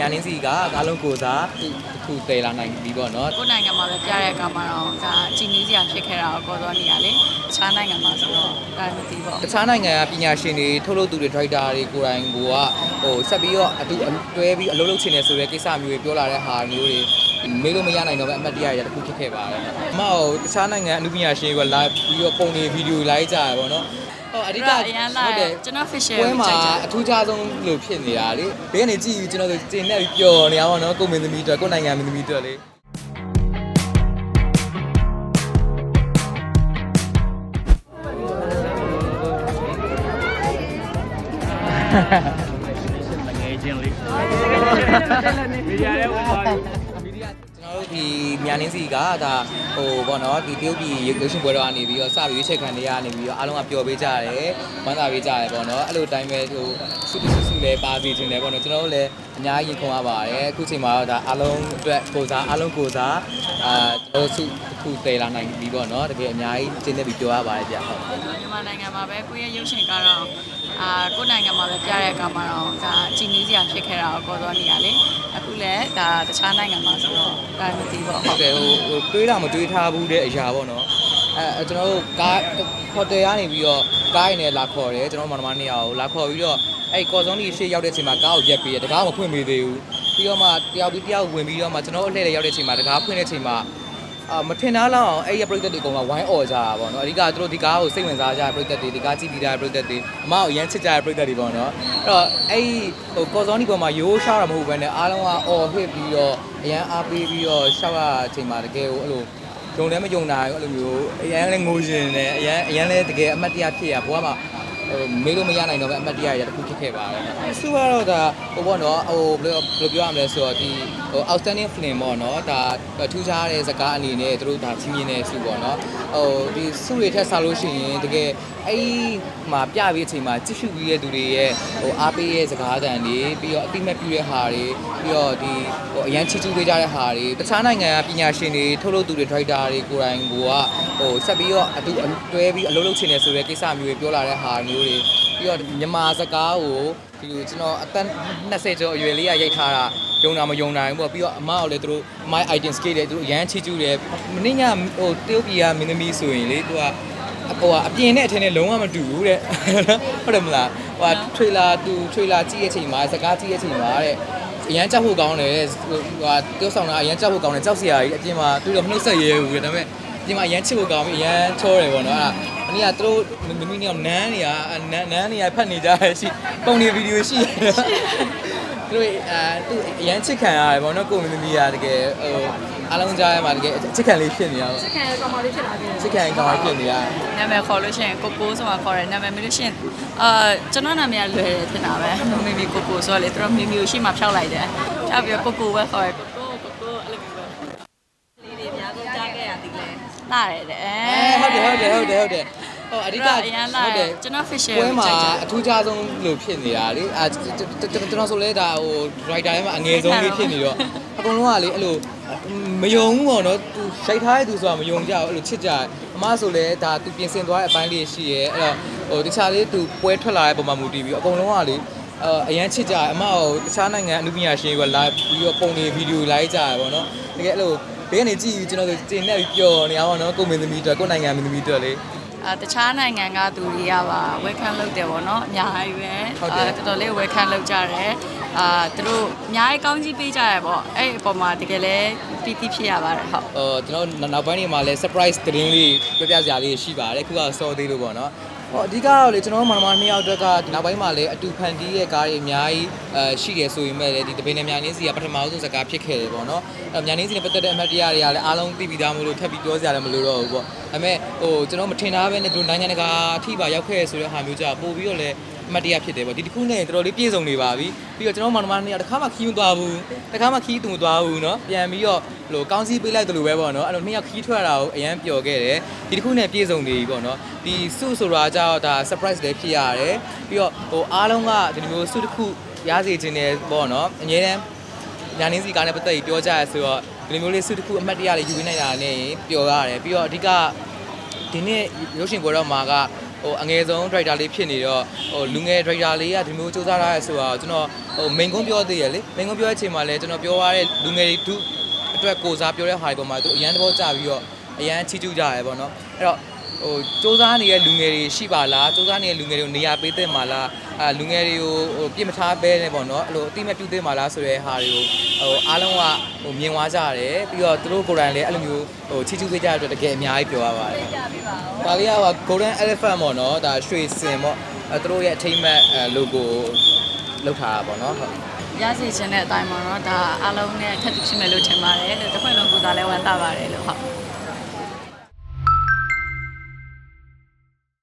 ညာနင်းစီကအားလုံးကိုစားတစ်ခုတည်လာနိုင်ပြီပေါ့နော်ကိုယ်နိုင်ငံမှာပဲပြတဲ့အခါမှာတော့ဒါကြည်နည်းစရာဖြစ်ခဲ့တာကိုကောသောနေရလေတခြားနိုင်ငံမှာဆိုတော့ဒါမသိပေါ့တခြားနိုင်ငံကပညာရှင်တွေထုတ်လုပ်သူတွေဒရိုက်တာတွေကိုယ်တိုင်ကိုကဟိုဆက်ပြီးတော့အတူတွဲပြီးအလုပ်လုပ်ချင်တယ်ဆိုတဲ့ကိစ္စမျိုးတွေပြောလာတဲ့ဟာမျိုးတွေမေးလို့မရနိုင်တော့ပဲအမှတ်တရရတစ်ခုဖြစ်ခဲ့ပါတယ်အမဟိုတခြားနိုင်ငံအမှုပညာရှင်တွေကလာပြီးတော့ပုံတွေဗီဒီယိုလိုက်ကြရပေါ့နော် ဟိုအဓိကအရန်လာကျွန်တော် official ပွဲမှာကြိုက်ကြအထူးခြားဆုံးလို့ဖြစ်နေတာလေဘေးကနေကြည့်ပြီးကျွန်တော်တို့ကျင်းနေပြီးပျော်နေရပါတော့ကိုမင်းသမီးအတွက်ကိုနိုင်ငံမင်းသမီးအတွက်လေငယ်ချင်းလေးမီဒီယာရဲ့ဝင်သွားပြီမီဒီယာ ကျွန်တော်တို့ဒီမြန်နင်းစီကဒါဟိုပေါ့နော်ဒီတရုတ်ပြည်ရုပ်ရှင်ပွဲတော်ကနေပြီးတော့စပြီးရွေးချယ်ခံတွေကနေပြီးတော့အားလုံးကပျော်ပေးကြတယ်ဝမ်းသာပေးကြတယ်ပေါ့နော်အဲ့လိုတိုင်းပဲဟိုစုစုစုလည်းပါစီခြင်းတယ်ပေါ့နော်ကျွန်တော်တို့လည်းအများကြီးရင်ခုန်ရပါတယ်အခုချိန်မှာတော့ဒါအားလုံးအတွက်ကိုစားအားလုံးကိုစားအာကျွန်တော်တို့စုတစ် ခုတည်လာနိုင်ပြီပေါ့နော်တကယ်အများကြီးကျင်းနေပြီးပြောရပါတယ်ဗျဟုတ်မြန်မာနိုင်ငံမှာပဲကိုယ့်ရဲ့ရုပ်ရှင်ကတော့အာကိုယ့်နိုင်ငံမှာပဲပြတဲ့အခါမှာတော့ဒါကြည်နည်းစရာဖြစ်ခဲ့တာကိုကောသောနေရလေအခုလည်းဒါတခြားနိုင်ငံမှာဆိုတော့ဒါမသိပေါ့ဟုတ်တယ်ဟိုဟိုတွေးတာမတွေးထားဘူးတဲ့အရာပေါ့နော်အဲအဲကျွန်တော်တို့ကားဟိုတယ်ကနေပြီးတော့ကားရင်းနဲ့လာခေါ်တယ်ကျွန်တော်တို့မောင်နှမနှစ်ယောက်ကိုလာခေါ်ပြီးတော့အဲ့ကော်စုံကြီးရှေ့ရောက်တဲ့အချိန်မှာကားကိုရက်ပေးတယ်တကားမဖွင့်ပေးသေးဘူးပြီးတော့မှတယောက်ပြီးတယောက်ဝင်ပြီးတော့မှကျွန်တော်တို့အလှည့်လေးရောက်တဲ့အချိန်မှာတကားဖွင့်တဲ့အချိန်မှာ အာမထင်သားလောက်အောင်အဲ့ရပြိသက်တွေအကုန်လုံးဝိုင်းអော်ကြတာပေါ့နော်အဓိကသူတို့ဒီကားကိုစိတ်ဝင်စားကြတဲ့ပြိသက်တွေဒီကားကြည့်ပြီးတဲ့ပြိသက်တွေအမကိုအရန်ချစ်ကြတဲ့ပြိသက်တွေပေါ့နော်အဲ့တော့အဲ့ဟိုကော်စောနီပေါ်မှာရိုးရှောက်တာမဟုတ်ဘဲနဲ့အားလုံးကအော်ဟစ်ပြီးတော့အရန်အားပေးပြီးတော့ရှောက်ရတဲ့အချိန်မှာတကယ်ကိုအဲ့လိုယုံလည်းမယုံနိုင်ဘူးအဲ့လိုမျိုးအရန်လည်းငိုရှင်တယ်အရန်အရန်လည်းတကယ်အမှတ်တရဖြစ်ရဘွားမှာဟို မေးလို့မရနိုင်တော့ပဲအမှတ်တရရတစ်ခုဖြစ်ခဲ့ပါတယ်။သူကတော့ဒါဟိုပေါ့နော်ဟိုဘယ်လိုဘယ်လိုပြောရမလဲဆိုတော့ဒီဟို outstanding film ပေါ့နော်ဒါထူးခြားတဲ့ဇာတ်ကားအနေနဲ့သူတို့ဒါချင်းမြင်တဲ့စုပေါ့နော်ဟိုဒီစုတွေထက်စားလို့ရှိရင်တကယ်အဲ့ဒီမှာပြပြီးအချိန်မှာကြည့်ရှုပြီးတဲ့သူတွေရဲ့ဟိုအားပေးရဲ့စကားသံတွေပြီးတော့အတိမတ်ပြတဲ့ဟာတွေပြီးတော့ဒီဟိုအရန်ချစ်ချူပေးကြတဲ့ဟာတွေတခြားနိုင်ငံကပညာရှင်တွေထုတ်လုပ်သူတွေဒရိုက်တာတွေကိုယ်တိုင်က ဟိုဆက်ပြီးတော့အတူတွဲပြီးအလုပ်လုပ်ချင်တယ်ဆိုတဲ့ကိစ္စမျိုးတွေပြောလာတဲ့ဟာမျိုးတွေပြီးတော့မြန်မာစကားကိုဒီလိုကျွန်တော်အသက်20ကျော်အရွယ်လေးကရိုက်ထားတာယုံတာမယုံနိုင်ဘူးပေါ့ပြီးတော့အမကလည်းသူတို့ my item scale တွေသူတို့အရန်ချီကျူးတယ်မင်းညဟိုတရုတ်ပြည်ကမင်းသမီးဆိုရင်လေသူကဟိုအပြင်နဲ့အထင်းနဲ့လုံးဝမတူဘူးတဲ့ဟုတ်တယ်မလားဟိုထရေလာသူထရေလာကြည့်ရဲ့ချိန်မှာစကားကြည့်ရဲ့ချိန်မှာတဲ့အရန်ကြောက်ဖို့ကောင်းတယ်ဟိုဟာတိုးဆောင်တာအရန်ကြောက်ဖို့ကောင်းတယ်ကြောက်စရာကြီးအပြင်မှာသူတို့မနှုတ်ဆက်ရဲဘူးတဲ့ဒါပေမဲ့အ ပြင်မှာအရန်ချစ်ဖို့ကောင်းပြီးအရန်ချောတယ်ပေါ့နော်အဲ့ဒါအနည်းကသူတို့မမီးနေအောင်နန်းနေရနန်းနန်းနေရဖတ်နေကြရရှိပုံနေဗီဒီယိုရှိတယ်သူတို့အဲသူအရန်ချစ်ခံရတယ်ပေါ့နော်ကိုမင်းသမီးကတကယ်ဟိုအားလုံးကြားရမှာတကယ်ချစ်ခံလေးဖြစ်နေရပါခံရကောင်မလေးဖြစ်လာတယ်ချစ်ခံကောင်းဖြစ်နေရနာမည်ခေါ်လို့ရှိရင်ကိုကိုဆိုတာခေါ်တယ်နာမည်မလို့ရှိရင်အာကျွန်တော်နာမည်ကလွယ်တယ်ထင်တာပဲမမီကိုကိုဆိုတော့လေသူတို့မီမီကိုရှိမှဖျောက်လိုက်တယ်ဖျောက်ပြီးတော့ကိုကိုပဲခေါ်တယ်ကိုကိုကိုကိုအဲ့လိုမျိုးပဲလေးတွေအများဆုံးကြားခဲ့ရသည် လဲလာတယ်တဲ့အဲဟုတ်တယ်ဟုတ်တယ်ဟုတ်တယ်ဟုတ်တယ်ဟိုအဓိကအရန်လာတယ်ကျွန်တော် official ပွဲမှာကြိုက်ကြအထူးခြားဆုံးလို့ဖြစ်နေတာလေအာကျွန်တော်ဆိုလဲဒါဟို writer ထဲမှာအငယ်ဆုံးလေးဖြစ်နေတော့အကုန်လုံးကလေအဲ့လိုမယုံဘူးပေါ့နော်သူရှိုက်ထားတဲ့သူဆိုတာမယုံကြဘူးအဲ့လိုချစ်ကြတယ်အမဆိုလဲဒါသူပြင်ဆင်သွားတဲ့အပိုင်းလေးရှိရဲအဲ့တော့ဟိုတခြားလေးသူပွဲထွက်လာတဲ့ပုံမှန်မူတည်ပြီးအကုန်လုံးကလေအအရန်ချစ်ကြတယ်အမဟိုတခြားနိုင်ငံအမှုပညာရှင်တွေကလာပြီးတော့ပုံတွေဗီဒီယိုလိုက်ကြတယ်ပေါ့နော်တကယ်အဲ့လို ဘေးကနေကြည့်ပြီးကျွန်တော်တို့ကျင်းနေပြီးပျော်နေရပါတော့ကိုမင်းသမီးအတွက်ကိုနိုင်ငံမင်းသမီးအတွက်လေ အာတခြားနိုင်ငံကသူတွေကပါ welcome လုပ်တယ်ပေါ့နော်အများကြီးပဲဟုတ်တယ် အာတော်တော်လေး welcome လုပ်ကြတယ်အာသူတို့အများကြီးကောင်းကြီးပေးကြရပေါ့အဲ့အပေါ်မှာတကယ်လဲပီတိဖြစ်ရပါတယ်ဟုတ်ဟိုကျွန်တော်နောက်ပိုင်းတွေမှာလည်း surprise သတင်းလေးပြပြစရာလေးရှိပါတယ်ခုကစော်သေးလို့ပေါ့နော် ဟောအဓိကတော့လေကျွန်တော်တို့မနမနှစ်ယောက်အတွက်ကနောက်ပိုင်းမှာလည်းအတူဖန်တီးရဲ့ကားတွေအများကြီးအဲရှိတယ်ဆိုရင်မဲ့လေဒီတပင်းနဲ့များနင်းစီကပထမဆုံးစကားဖြစ်ခဲ့တယ်ပေါ့နော်အဲများနင်းစီနဲ့ပတ်သက်တဲ့အမှတ်တရတွေကလည်းအားလုံးသိပြီးသားမို့လို့ထပ်ပြီးပြောစရာလည်းမလိုတော့ဘူးပေါ့ဒါပေမဲ့ဟိုကျွန်တော်မထင်တာပဲနဲ့သူတို့နိုင်ငံတကာအထိပါရောက်ခဲ့ဆိုတဲ့ဟာမျိုးကြပို့ပြီးတော့လည်း အမှတ်တရဖြစ်တယ်ပေါ့ဒီတစ်ခုနဲ့တော်တော်လေးပြည့်စုံနေပါပြီပြီးတော့ကျွန်တော်မောင်နှမနှစ်ယောက်တစ်ခါမှခီးမသွားဘူးတစ်ခါမှခီးသူမသွားဘူးเนาะပြန်ပြီးတော့ဟိုကောင်းစီးပေးလိုက်တယ်လို့ပဲပေါ့เนาะအဲ့လိုနှစ်ယောက်ခီးထွက်တာကိုအရန်ပျော်ခဲ့တယ်ဒီတစ်ခုနဲ့ပြည့်စုံနေပြီပေါ့เนาะဒီစုဆိုတာကြတော့ဒါ surprise လည်းဖြစ်ရတယ်ပြီးတော့ဟိုအားလုံးကဒီလိုမျိုးစုတစ်ခုရစေခြင်းတယ်ပေါ့เนาะအငြင်းတန်းညာနင်းစီကားနဲ့ပတ်သက်ပြီးပြောကြရဆိုတော့ဒီလိုမျိုးလေးစုတစ်ခုအမှတ်တရလေးယူပေးနိုင်တာနဲ့ပျော်ရတယ်ပြီးတော့အဓိက ဒီနေ့ရုပ်ရှင်ပွဲတော်မှာက ဟဟိုအငယ်ဆုံး driver လေးဖြစ်နေတော့ဟိုလူငယ် driver လေးကဒီမျိုးစူးစမ်းထားရဲဆိုတာကျွန်တော်ဟိုမိန်ကုန်းပြောသေးရလေမိန်ကုန်းပြောတဲ့အချိန်မှာလည်းကျွန်တော်ပြောရတဲ့လူငယ်တွေသူအတွက်ကိုစားပြောတဲ့ဟာတွေပေါ်မှာသူအရန်တဘောကြပြီးတော့အရန်ချီးကျူးကြရဲပေါ့နော်အဲ့တော့ ဟိုစူးစမ်းနေတဲ့လူငယ်တွေရှိပါလားစူးစမ်းနေတဲ့လူငယ်တွေကိုနေရာပေးသင့်ပါလားအာလူငယ်တွေကိုဟိုပြစ်မထားဘဲနဲ့ပေါ့နော်အဲ့လိုအတိမပြုတ်သင့်ပါလားဆိုတဲ့ဟာတွေကိုဟိုအားလုံးကဟိုမြင်သွားကြရတယ်ပြီးတော့သူတို့ကိုယ်တိုင်လည်းအဲ့လိုမျိုးဟိုချီးကျူးပေးကြတဲ့အတွက်တကယ်အများကြီးပြောရပါတယ်ပြပေးပါဦးဒါလေးက Golden Elephant ပေါ့နော်ဒါရွှေစင်ပေါ့အဲသူတို့ရဲ့အထိမ့်မဲ့အဲ logo လောက်ထားတာပေါ့နော်ဟုတ်ရစီခြင်းတဲ့အတိုင်းမှာတော့ဒါအားလုံးနဲ့ထပ်တူရှိမယ်လို့ထင်ပါတယ်လို့တစ်ခွင့်လုံးကိုယ်စားလဲဝမ်းသာပါတယ်လို့ဟုတ်